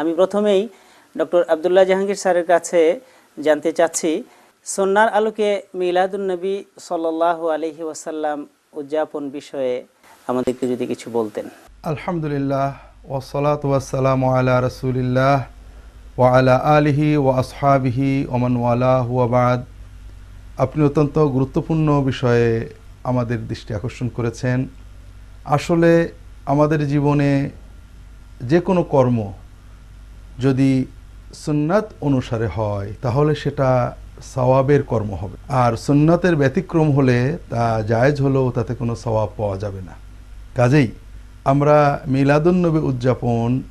আমি প্রথমেই ডক্টর আবদুল্লাহ জাহাঙ্গীর স্যারের কাছে জানতে চাচ্ছি, সন্ন্যার আলোকে মিলাদুন্নবী সাল্লাহ আলহি ওয়াসাল্লাম উদযাপন বিষয়ে আমাদেরকে যদি কিছু বলতেন। আলহামদুলিল্লাহ ওসলাত ওয়াসালাম আলা রসুলিল্লাহ ওয়ালা আলিহি ও আসহাবিহি ওমান ওয়ালাহ ওয়াবাদ আপনি অত্যন্ত গুরুত্বপূর্ণ বিষয়ে আমাদের দৃষ্টি আকর্ষণ করেছেন। আসলে আমাদের জীবনে যে কোনো কর্ম যদি সুন্নাত অনুসারে হয়, তাহলে সেটা সওয়াবের কর্ম হবে। আর সুন্নাতের ব্যতিক্রম হলে তা জায়েজ হলেও তাতে কোনো সওয়াব পাওয়া যাবে না। কাজেই আমরা মিলাদুন্নবী উদযাপন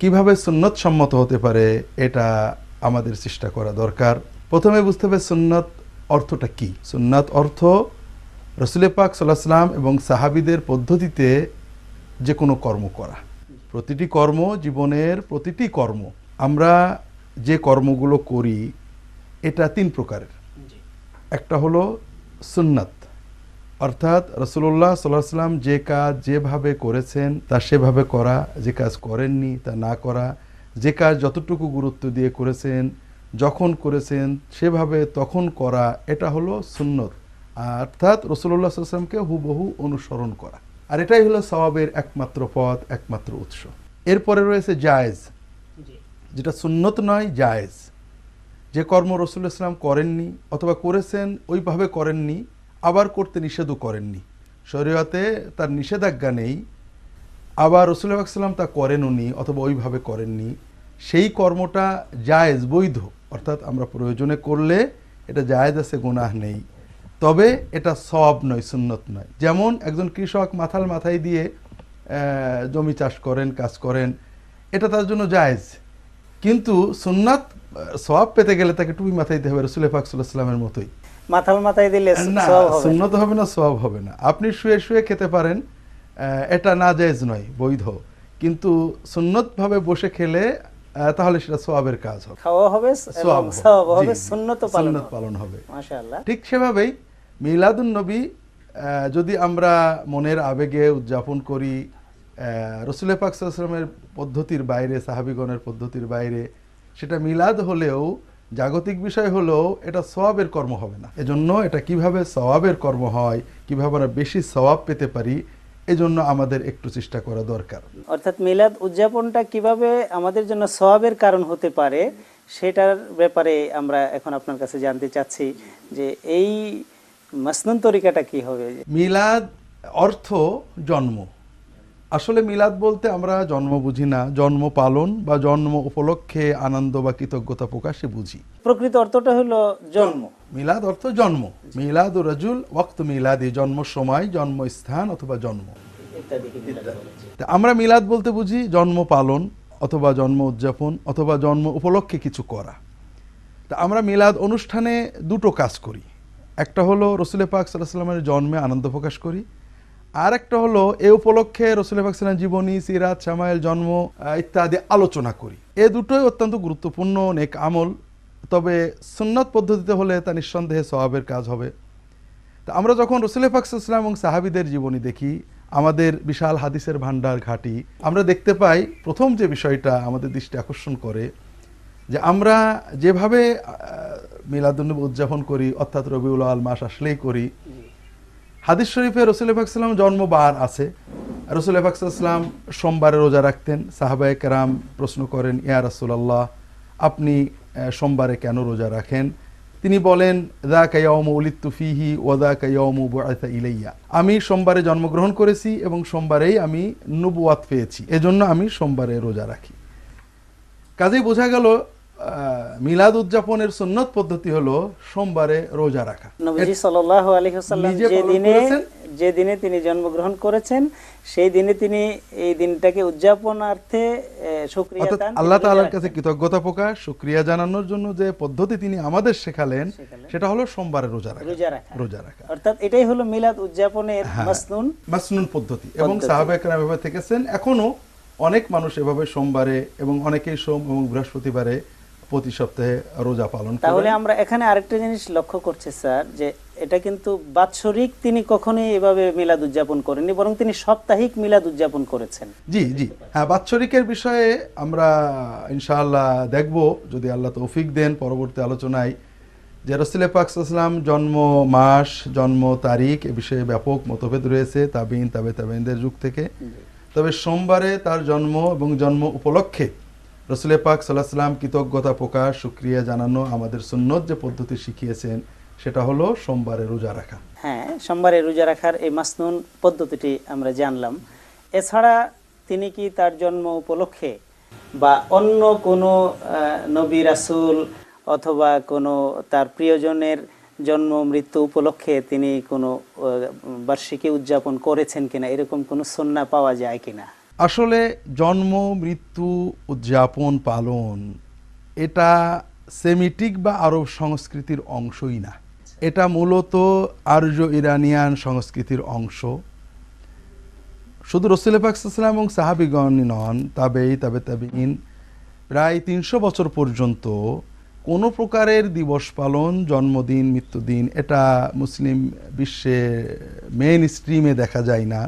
কীভাবে সুন্নত সম্মত হতে পারে, এটা আমাদের চেষ্টা করা দরকার। প্রথমে বুঝতে হবে সুন্নত অর্থটা কি। সুন্নাত অর্থ রসুল পাক সাল্লাহ সাল্লাম এবং সাহাবিদের পদ্ধতিতে যে কোনো কর্ম করা। প্রতিটি কর্ম জীবনের প্রতিটি কর্ম। আমরা যে কর্মগুলো করি এটা তিন প্রকারের। একটা হলো সুন্নাত। অর্থাৎ রসুল্লাহ সাল্লাহ সাল্লাম যে কাজ যেভাবে করেছেন তা সেভাবে করা যে কাজ করেননি তা না করা যে কাজ যতটুকু গুরুত্ব দিয়ে করেছেন যখন করেছেন সেভাবে তখন করা এটা হলো সুন্নত। অর্থাৎ রসুল্লাহ সাল্লামকে হুবহু অনুসরণ করা। আর এটাই হলো সওয়াবের একমাত্র পথ একমাত্র উৎস। এরপরে রয়েছে জায়েজ। যেটা সুন্নত নয় জায়েজ। যে কর্ম রসুল ইসলাম করেননি অথবা করেছেন ওইভাবে করেননি আবার করতে নিষেধও করেননি। শরীয়তে তার নিষেধাজ্ঞা নেই আবার রসুল সাল্লাম তা করেন উনি অথবা ওইভাবে করেননি। সেই কর্মটা জায়েজ বৈধ। অর্থাৎ আমরা প্রয়োজনে করলে এটা জায়েজ আছে গুনাহ নেই। তবে এটা সব নয় সুন্নত নয়। যেমন একজন কৃষক মাথাল মাথায় দিয়ে জমি চাষ করেন কাজ করেন এটা তার জন্য জায়েজ। কিন্তু সুন্নাত সব পেতে গেলে তাকে টুপি মাথায় দিতে হবে রসুল পাক সাল্লাহ সাল্লামের মতোই। মাথাল মাথায় দিলে না সুন্নত হবে না সওয়াব হবে না। আপনি শুয়ে শুয়ে খেতে পারেন আহ, এটা না জায়েজ নয় বৈধ। কিন্তু সুন্নত ভাবে বসে খেলে তাহলে সেটা সোয়াবের কাজ হবে। খাওয়া হবে সোয়াব হবে। সুন্নত পালন হবে। ঠিক সেভাবেই মিলাদুন নবী যদি আমরা মনের আবেগে উদযাপন করি রসুল পাক পদ্ধতির বাইরে, সাহাবিগণের পদ্ধতির বাইরে, সেটা মিলাদ হলেও, জাগতিক বিষয় হলেও এটা সওয়াবের কর্ম হবে না। এজন্য এটা কীভাবে সওয়াবের কর্ম হয়, কীভাবে আমরা বেশি সওয়াব পেতে পারি, এজন্য আমাদের একটু চেষ্টা করা দরকার। অর্থাৎ মিলাদ উদযাপনটা কীভাবে আমাদের জন্য সওয়াবের কারণ হতে পারে, সেটার ব্যাপারে আমরা এখন আপনার কাছে জানতে চাচ্ছি যে এই মাসনুন তরিকাটা কি হবে? মিলাদ অর্থ জন্ম। আসলে মিলাদ বলতে আমরা জন্ম বুঝি না জন্ম পালন বা জন্ম উপলক্ষে আনন্দ বা কৃতজ্ঞতা প্রকাশে বুঝি। প্রকৃত অর্থটা হলো জন্ম। মিলাদ অর্থ জন্ম। মিলাদ ও রাজুল ওয়াক্ত মিলাদি জন্ম সময় জন্ম স্থান অথবা জন্ম। আমরা মিলাদ বলতে বুঝি জন্ম পালন অথবা জন্ম উদযাপন অথবা জন্ম উপলক্ষে কিছু করা। তা আমরা মিলাদ অনুষ্ঠানে দুটো কাজ করি। একটা হলো রসুল পাক সাল্লাহ সাল্লামের জন্মে আনন্দ প্রকাশ করি, আর একটা হলো এ উপলক্ষে রসুল পাক সাল্লাম জীবনী, সিরাত সামাইল জন্ম ইত্যাদি আলোচনা করি। এ দুটোই অত্যন্ত গুরুত্বপূর্ণ অনেক আমল, তবে সুন্নত পদ্ধতিতে হলে তা নিঃসন্দেহে স্বভাবের কাজ হবে। তা আমরা যখন রসুল পাক সাল্লাম এবং সাহাবিদের জীবনী দেখি, আমাদের বিশাল হাদিসের ভান্ডার ঘাটি, আমরা দেখতে পাই প্রথম যে বিষয়টা আমাদের দৃষ্টি আকর্ষণ করে যে আমরা যেভাবে মিলাদুন্নবী উদযাপন করি, অর্থাৎ রবিউল আল মাস আসলেই করি, হাদিস শরীফে রসুল জন্মবার আছে। রসুল পাকসাল্লাম সোমবারে রোজা রাখতেন। সাহাবায় কেরাম প্রশ্ন করেন, ইয়া রাসূলুল্লাহ, আপনি সোমবারে কেন রোজা রাখেন? তিনি বলেন দা কাইয়ম উলিত্তু ফিহি ওদা কাইয়ম বুআতা ইলাইয়া। আমি সোমবারে জন্মগ্রহণ করেছি এবং সোমবারেই আমি নবুয়াত পেয়েছি। এজন্য আমি সোমবারে রোজা রাখি। কাজেই বোঝা গেল মিলাদ উদযাপনের সুন্নত পদ্ধতি হলো সোমবারে রোজা রাখা নবীজি সাল্লাল্লাহু আলাইহি ওয়াসাল্লাম যে দিনে যে দিনে তিনি জন্মগ্রহণ করেছেন সেই দিনে তিনি এই দিনটাকে উদযাপনার্থে শুকরিয়া দান আল্লাহ তাআলার কাছে কৃতজ্ঞতা প্রকাশ শুক্রিয়া জানানোর জন্য যে পদ্ধতি তিনি আমাদের শেখালেন। সেটা হলো সোমবারে রোজা রাখা রোজা রাখা রোজা রাখা অর্থাৎ এটাই হলো মিলাদ উদযাপনের হ্যাঁ। মাসনুন মাসনুন পদ্ধতি এবং। সাহাবাহাম এভাবে থেকেছেন এখনও অনেক মানুষ এভাবে সোমবারে এবং অনেকেই সোম এবং বৃহস্পতিবারে প্রতি সপ্তাহে রোজা পালন তাহলে আমরা এখানে আরেকটা জিনিস লক্ষ্য করছি স্যার যে এটা কিন্তু বাৎসরিক তিনি কখনোই এভাবে মিলাদ উদযাপন করেননি বরং তিনি সাপ্তাহিক মিলাদ উদযাপন করেছেন। জি জি। হ্যাঁ বাৎসরিকের বিষয়ে আমরা ইনশাআল্লাহ দেখব যদি আল্লাহ তৌফিক দেন পরবর্তী আলোচনায়। যে রসুলের পাকসাল্লাম জন্ম মাস জন্ম তারিখ এ বিষয়ে ব্যাপক মতভেদ রয়েছে তাবিন তাবে তাবিনদের যুগ থেকে। তবে সোমবারে তার জন্ম এবং জন্ম উপলক্ষে রসুলের পাক সাল্লাহ সাল্লাম কৃতজ্ঞতা প্রকাশ সুক্রিয়া জানানো আমাদের সুন্নত যে পদ্ধতি শিখিয়েছেন, সেটা হলো সোমবারে রোজা রাখা। হ্যাঁ সোমবারে রোজা রাখার এই মাসনুন পদ্ধতিটি আমরা জানলাম। এছাড়া তিনি কি তার জন্ম উপলক্ষে বা অন্য কোনো নবী রাসুল অথবা কোনো তার প্রিয়জনের জন্ম, মৃত্যু উপলক্ষে তিনি কোনো বার্ষিকী উদযাপন করেছেন কিনা, এরকম কোনো সন্না পাওয়া যায় কিনা? আসলে জন্ম, মৃত্যু, উদযাপন, পালন, এটা সেমিটিক বা আরব সংস্কৃতির অংশই না। এটা মূলত আর্য ইরানিয়ান সংস্কৃতির অংশ। শুধু রসুল পাকসাল্লাম এবং সাহাবিগণই নন তাবেই তাবে তাবিন প্রায় তিনশো বছর পর্যন্ত কোনো প্রকারের দিবস পালন, জন্মদিন, মৃত্যুদিন এটা মুসলিম বিশ্বে মেইন স্ট্রিমে দেখা যায় না।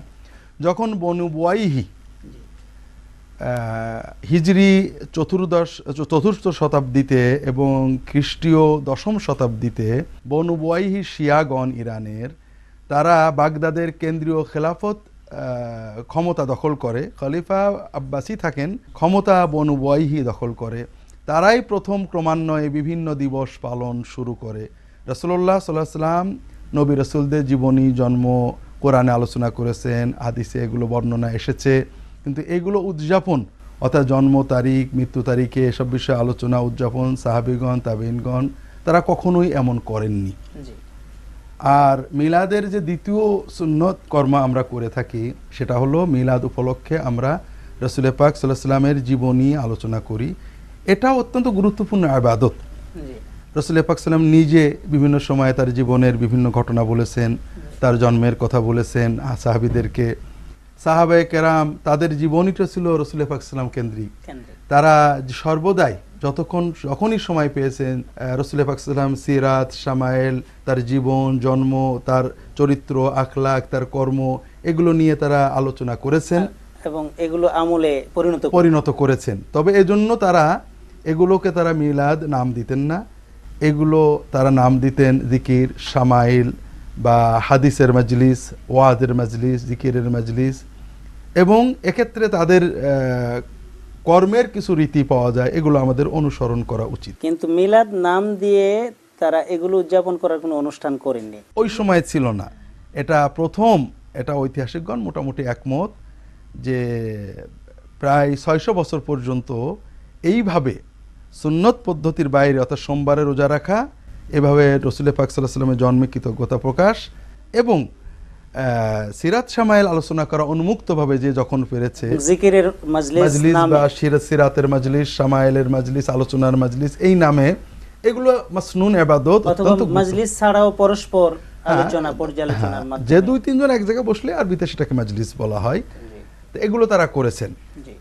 যখন বনু হিজরি চতুর্দশ, চতুর্থ শতাব্দীতে এবং খ্রিস্টীয় দশম শতাব্দীতে বনু বুয়াইহি শিয়াগণ ইরানের, তারা বাগদাদের কেন্দ্রীয় খেলাফত ক্ষমতা দখল করে। খলিফা আব্বাসি থাকেন, ক্ষমতা বনু বুয়াইহি দখল করে। তারাই প্রথম ক্রমান্বয়ে বিভিন্ন দিবস পালন শুরু করে। রসুল্লাহ সাল্লাহ সাল্লাম নবী রসুলদের জীবনী, জন্ম, কোরআনে আলোচনা করেছেন, হাদিসে এগুলো বর্ণনা এসেছে। কিন্তু এগুলো উদযাপন অর্থাৎ জন্ম তারিখ মৃত্যু তারিখে এসব বিষয়ে আলোচনা উদযাপন সাহাবিগণ তাবিনগণ তারা কখনোই এমন করেননি। আর মিলাদের যে দ্বিতীয় সুন্নত কর্ম আমরা করে থাকি সেটা হলো মিলাদ উপলক্ষে আমরা রসুল পাক সাল্লাহ সাল্লামের জীবনী আলোচনা করি। এটা অত্যন্ত গুরুত্বপূর্ণ আবাদত। রসুল পাক সাল্লাম নিজে বিভিন্ন সময়ে তার জীবনের বিভিন্ন ঘটনা বলেছেন তার জন্মের কথা বলেছেন সাহাবিদেরকে সাহাবে কেরাম তাদের জীবনীটা ছিল রসুল পাক সাল্লাম কেন্দ্রিক। তারা সর্বদাই যতক্ষণ যখনই সময় পেয়েছেন রসুল পাকসাল্লাম সিরাত সামায়েল তার জীবন জন্ম তার চরিত্র আখলাক তার কর্ম এগুলো নিয়ে তারা আলোচনা করেছেন। এবং এগুলো আমলে পরিণত পরিণত করেছেন। তবে এজন্য তারা এগুলোকে তারা মিলাদ নাম দিতেন না। এগুলো তারা নাম দিতেন জিকির সামাইল বা হাদিসের মজলিস ওয়াদের মজলিস জিকিরের মজলিস এবং এক্ষেত্রে তাদের কর্মের কিছু রীতি পাওয়া যায় এগুলো আমাদের অনুসরণ করা উচিত। কিন্তু মিলাদ নাম দিয়ে তারা এগুলো উদযাপন করার কোনো অনুষ্ঠান করেননি। ওই সময় ছিল না। এটা প্রথম এটা ঐতিহাসিকগণ মোটামুটি একমত যে প্রায় ছয়শো বছর পর্যন্ত এইভাবে সুন্নত পদ্ধতির বাইরে অর্থাৎ সোমবারে রোজা রাখা এভাবে রসুল পাক সাল্লাহ সাল্লামের জন্মে কৃতজ্ঞতা প্রকাশ এবং সিরাত সামাইল আলোচনা করা উন্মুক্তভাবে যে যখন পেরেছে জিকিরের মাজলিস বা সিরা- সিরাতের মজলিস সামাইলের মজলিস আলোচনার মজলিস এই নামে এগুলো মাসনুন অথবা অত্যন্ত মাজলিস ছাড়াও পরস্পর হ্যাঁ, আলোচনা পর্যালোচনার হ্যাঁ, মাধ্যমে। যে দুই তিনজন এক জায়গায় বসলে আরবিতে সেটাকে মজলিস বলা হয়। তো এগুলো তারা করেছেন।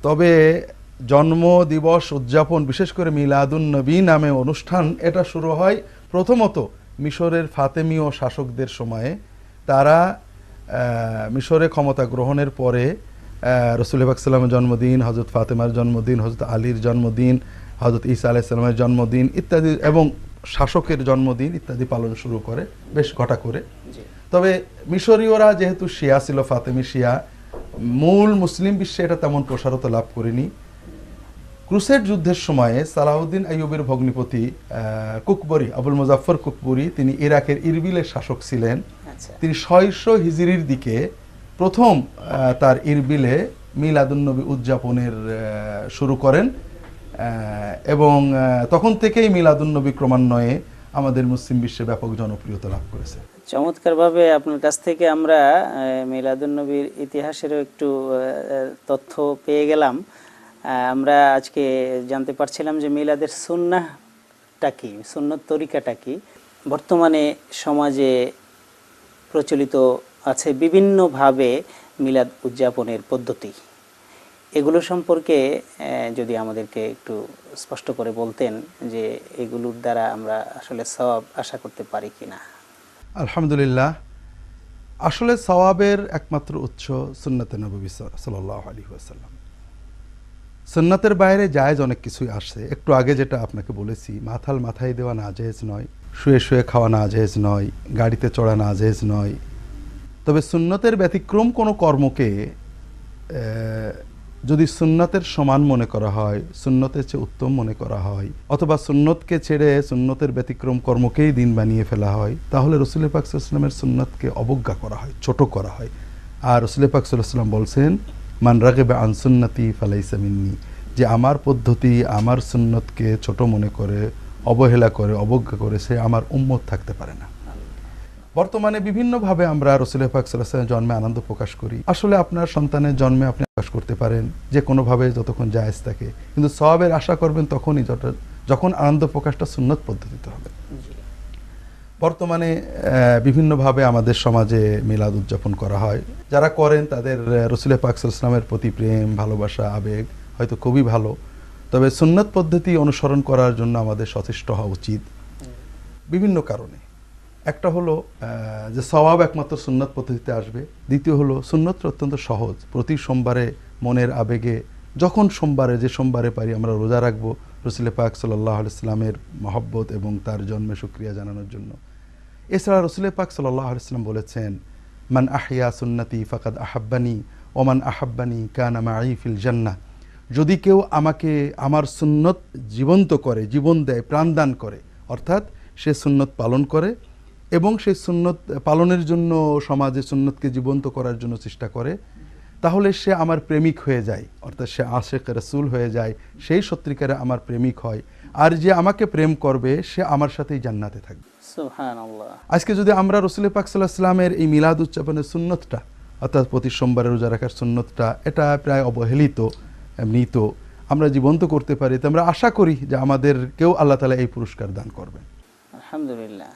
তবে জন্ম দিবস উদযাপন বিশেষ করে মিলাদুন নবী নামে অনুষ্ঠান এটা শুরু হয় প্রথমত মিশরের ফাতেমীয় শাসকদের সময়ে। তারা মিশরে ক্ষমতা গ্রহণের পরে রসুল সাল্লামের জন্মদিন হজরত ফাতেমার জন্মদিন হজরত আলীর জন্মদিন হজরত ঈসা আলাইসাল্লামের জন্মদিন ইত্যাদি এবং শাসকের জন্মদিন ইত্যাদি পালন শুরু করে বেশ ঘটা করে। তবে মিশরীয়রা যেহেতু শিয়া ছিল ফাতেমি শিয়া মূল মুসলিম বিশ্বে এটা তেমন প্রসারতা লাভ করেনি। ক্রুসেড যুদ্ধের সময়ে সালাউদ্দিন আইয়ুবের ভগ্নিপতি কুকবরি আবুল মুজাফর কুকবরি তিনি ইরাকের ইরবিলের শাসক ছিলেন। তিনি ছয়শো হিজরির দিকে প্রথম তার ইরবিলে মিলাদুন্নবী উদযাপনের শুরু করেন এবং তখন থেকেই মিলাদুন্নবী ক্রমান্বয়ে আমাদের মুসলিম বিশ্বে ব্যাপক জনপ্রিয়তা লাভ করেছে। চমৎকারভাবে আপনার কাছ থেকে আমরা মিলাদুন নবীর ইতিহাসেরও একটু তথ্য পেয়ে গেলাম। আমরা আজকে জানতে পারছিলাম যে মিলাদের সুন্নাহটা কি সুন্নত তরিকাটা কি। বর্তমানে সমাজে প্রচলিত আছে বিভিন্নভাবে মিলাদ উদযাপনের পদ্ধতি। এগুলো সম্পর্কে যদি আমাদেরকে একটু স্পষ্ট করে বলতেন যে এগুলোর দ্বারা আমরা আসলে সব আশা করতে পারি কিনা আলহামদুলিল্লাহ, আসলে সওয়াবের একমাত্র উৎস সুন্নতে নবী সাল্লাহ আলী আসাল্লাম সুন্নাতের বাইরে জায়েজ অনেক কিছুই আসছে। একটু আগে যেটা আপনাকে বলেছি, মাথাল মাথায় দেওয়া না জেহেজ নয়। শুয়ে শুয়ে খাওয়া না জেহেজ নয়, গাড়িতে চড়া না জেহেজ নয়। তবে সুন্নতের ব্যতিক্রম কোনো কর্মকে যদি সুন্নতের সমান মনে করা হয়, সুন্নতের চেয়ে উত্তম মনে করা হয়, অথবা সুন্নতকে ছেড়ে সুন্নতের ব্যতিক্রম কর্মকেই দিন বানিয়ে ফেলা হয়, তাহলে রসুল পাক সাল্লামের সুন্নতকে অবজ্ঞা করা হয়, ছোট করা হয়। আর রসুল পাক সাল্লাম বলছেন, মান রাগেবে আনসুন্নতি ফালাইসা মিন্নি যে আমার পদ্ধতি আমার সুন্নতকে ছোট মনে করে অবহেলা করে, অবজ্ঞা করে সে আমার উম্মত থাকতে পারে না। বর্তমানে বিভিন্নভাবে আমরা রসুল পাক সাল্লামের জন্মে আনন্দ প্রকাশ করি। আসলে আপনার সন্তানের জন্মে আপনি প্রকাশ করতে পারেন, যে কোনোভাবে যতক্ষণ জায়েজ থাকে। কিন্তু সবের আশা করবেন তখনই যখন আনন্দ প্রকাশটা সুন্নত পদ্ধতিতে হবে। বর্তমানে বিভিন্নভাবে আমাদের সমাজে মিলাদ উদযাপন করা হয়। যারা করেন তাদের রসুল পাক সাল্লামের প্রতি প্রেম, ভালোবাসা, আবেগ হয়তো খুবই ভালো। তবে সুন্নত পদ্ধতি অনুসরণ করার জন্য আমাদের সচেষ্ট হওয়া উচিত। বিভিন্ন কারণে। একটা হলো যে স্বভাব একমাত্র সুন্নত পদ্ধতিতে আসবে। দ্বিতীয় হলো সুন্নত অত্যন্ত সহজ। প্রতি সোমবারে মনের আবেগে, যখন সোমবারে, যে সোমবারে পারি আমরা রোজা রাখব রসুল পাক সাল্লাহ আলাইস্লামের মহব্বত এবং তার জন্মে সুক্রিয়া জানানোর জন্য। এছাড়া রসুল পাক সাল্লাহ আলাইস্লাম বলেছেন, মান আহিয়া সুন্নতি ফাকাদ আহাব্বানি, ওমান আহাব্বানি কানা মাই ফিল জান্নাহ। যদি কেউ আমাকে আমার সুন্নত জীবন্ত করে জীবন দেয় প্রাণদান করে অর্থাৎ সে সুন্নত পালন করে এবং সেই সুন্নত পালনের জন্য সমাজে সুন্নতকে জীবন্ত করার জন্য চেষ্টা করে তাহলে সে আমার প্রেমিক হয়ে যায় অর্থাৎ সে আশেক রসুল হয়ে যায় সেই সত্যিকারে আমার প্রেমিক হয়। আর যে আমাকে প্রেম করবে সে আমার সাথেই জান্নাতে থাকবে। আজকে যদি আমরা রসুল পাক সাল্লাহ এই মিলাদ উদযাপনের সুন্নতটা অর্থাৎ প্রতি সোমবারে রোজা রাখার সুন্নতটা এটা প্রায় অবহেলিত মৃত আমরা জীবন্ত করতে পারি তো আমরা আশা করি যে আমাদেরকেও আল্লাহ তালা এই পুরস্কার দান করবেন। আলহামদুলিল্লাহ।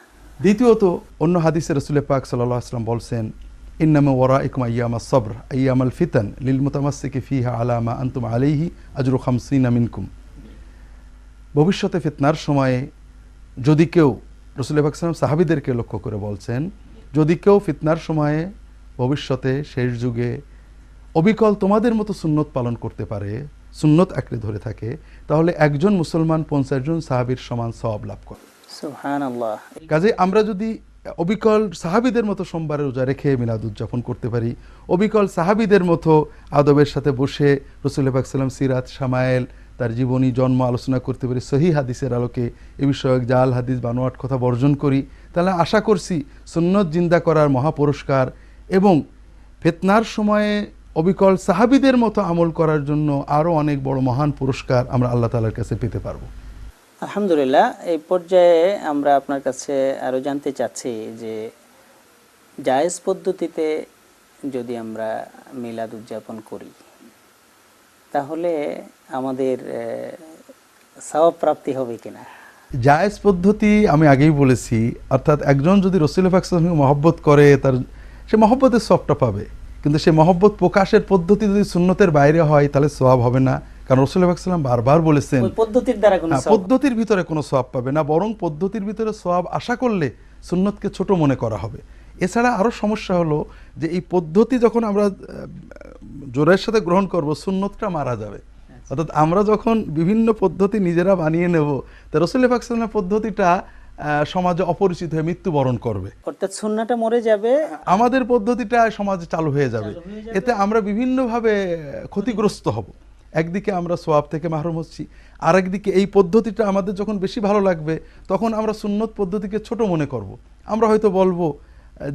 দ্বিতীয়ত অন্য হাদিসে রসুল পাক সাল্লাহ আসলাম বলছেন ইন্নামা ওয়ারা ইকুম আয়ামা সবর আয়ামাল ফিতান লিল মুতামাসিকে ফিহা আলামা আন্তুম আলাইহি আজরু খামসিনা মিনকুম। ভবিষ্যতে ফিতনার সময়ে যদি কেউ রসুল পাক সাল্লাম সাহাবিদেরকে লক্ষ্য করে বলছেন যদি কেউ ফিতনার সময়ে ভবিষ্যতে শেষ যুগে অবিকল তোমাদের মতো সুন্নত পালন করতে পারে সুন্নত আঁকড়ে ধরে থাকে তাহলে একজন মুসলমান পঞ্চাশ জন সাহাবির সমান সব লাভ করে। কাজে আমরা যদি অবিকল সাহাবিদের মতো সোমবারে রোজা রেখে মিলাদ উদযাপন করতে পারি অবিকল সাহাবিদের মতো আদবের সাথে বসে রসুল সাল্লাম সিরাত সামায়েল তার জীবনী জন্ম আলোচনা করতে পারি সহি হাদিসের আলোকে এ বিষয়ক জাল হাদিস বানোয়াট কথা বর্জন করি তাহলে আশা করছি সুন্নত জিন্দা করার মহাপুরস্কার এবং ফেতনার সময়ে অবিকল সাহাবিদের মতো আমল করার জন্য আরও অনেক বড় মহান পুরস্কার আমরা আল্লাহ তালার কাছে পেতে পারব। আলহামদুলিল্লাহ এই পর্যায়ে আমরা আপনার কাছে আরও জানতে চাচ্ছি যে জায়েজ পদ্ধতিতে যদি আমরা মিলাদ উদযাপন করি তাহলে আমাদের সওয়াব প্রাপ্তি হবে কিনা? জায়েজ পদ্ধতি আমি আগেই বলেছি অর্থাৎ একজন যদি রসুল পাকসালামকে মহব্বত করে তার সে মহব্বতের সবটা পাবে। কিন্তু সে মহব্বত প্রকাশের পদ্ধতি যদি সুন্নতের বাইরে হয় তাহলে সোয়াব হবে না। কারণ রসুল পাকসালাম বারবার বলেছেন পদ্ধতির দ্বারা হ্যাঁ, পদ্ধতির ভিতরে কোনো সোয়াব পাবে না বরং পদ্ধতির ভিতরে সোয়াব আশা করলে সুন্নতকে ছোট মনে করা হবে। এছাড়া আরও সমস্যা হলো যে এই পদ্ধতি যখন আমরা জোরের সাথে গ্রহণ করব সুন্নতটা মারা যাবে। অর্থাৎ আমরা যখন বিভিন্ন পদ্ধতি নিজেরা বানিয়ে নেব তা রসুল পাকসালামের পদ্ধতিটা সমাজে অপরিচিত হয়ে মৃত্যুবরণ করবে। অর্থাৎ সুন্নাটা মরে যাবে। আমাদের পদ্ধতিটা সমাজে চালু হয়ে যাবে। এতে আমরা বিভিন্নভাবে ক্ষতিগ্রস্ত হব। একদিকে আমরা সোয়াব থেকে মাহরুম হচ্ছি আর একদিকে এই পদ্ধতিটা আমাদের যখন বেশি ভালো লাগবে তখন আমরা সুন্নত পদ্ধতিকে ছোট মনে করব। আমরা হয়তো বলব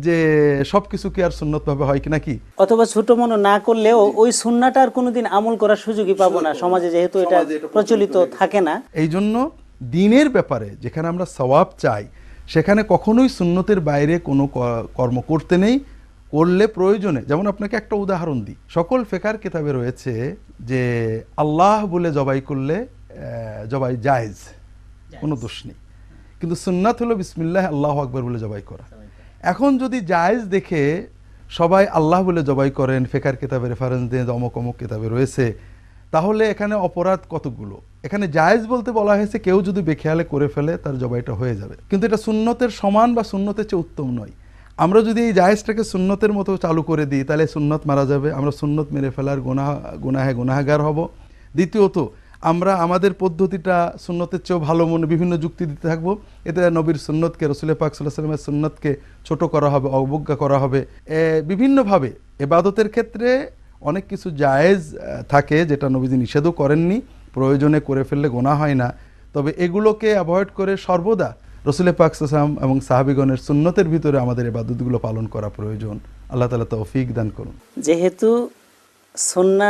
যে সব কিছু কি আর সুন্নতভাবে হয় কি নাকি? অথবা ছোট মনে না করলেও ওই সুন্নাটা আর কোনোদিন আমল করার সুযোগই পাবো না। সমাজে যেহেতু এটা প্রচলিত থাকে না। এই জন্য দিনের ব্যাপারে যেখানে আমরা সওয়াব চাই সেখানে কখনোই সুন্নতের বাইরে কোনো কর্ম করতে নেই করলে প্রয়োজনে। যেমন আপনাকে একটা উদাহরণ দিই। সকল ফেকার কিতাবে রয়েছে যে আল্লাহ বলে জবাই করলে জবাই জায়েজ কোনো দোষ নেই। কিন্তু সুন্নাত হলো বিসমিল্লাহ আল্লাহ আকবর বলে জবাই করা। এখন যদি জায়েজ দেখে সবাই আল্লাহ বলে জবাই করেন ফেকার কিতাবে রেফারেন্স দেন অমক অমুক অমুক কিতাবে রয়েছে তাহলে এখানে অপরাধ কতগুলো? এখানে জায়েজ বলতে বলা হয়েছে, কেউ যদি বেখেয়ালে করে ফেলে, তার জবাইটা হয়ে যাবে। কিন্তু এটা সুন্নতের সমান বা সুন্নতের চেয়ে উত্তম নয়। আমরা যদি এই জায়েজটাকে সুন্নতের মতো চালু করে দিই, তাহলে সুন্নত মারা যাবে। আমরা সুন্নত মেরে ফেলার গুনাহ, গুনাহে গুনাহগার হব। দ্বিতীয়ত, আমরা আমাদের পদ্ধতিটা সুন্নতের চেয়েও ভালো মনে, বিভিন্ন যুক্তি দিতে থাকব। এতে নবীর সুন্নতকে, রসুল পাক সাল্লামের সুন্নতকে ছোট করা হবে, অবজ্ঞা করা হবে। বিভিন্নভাবে এবাদতের ক্ষেত্রে অনেক কিছু জায়েজ থাকে যেটা নবীজি নিষেধও করেননি, প্রয়োজনে করে ফেললে গোনা হয় না। তবে এগুলোকে অ্যাভয়েড করে সর্বদা রসুল পাকসাম এবং সাহাবিগণের সুন্নতের ভিতরে আমাদের এবাদতগুলো পালন করা প্রয়োজন। আল্লাহ তালা তৌফিক দান করুন। যেহেতু সন্না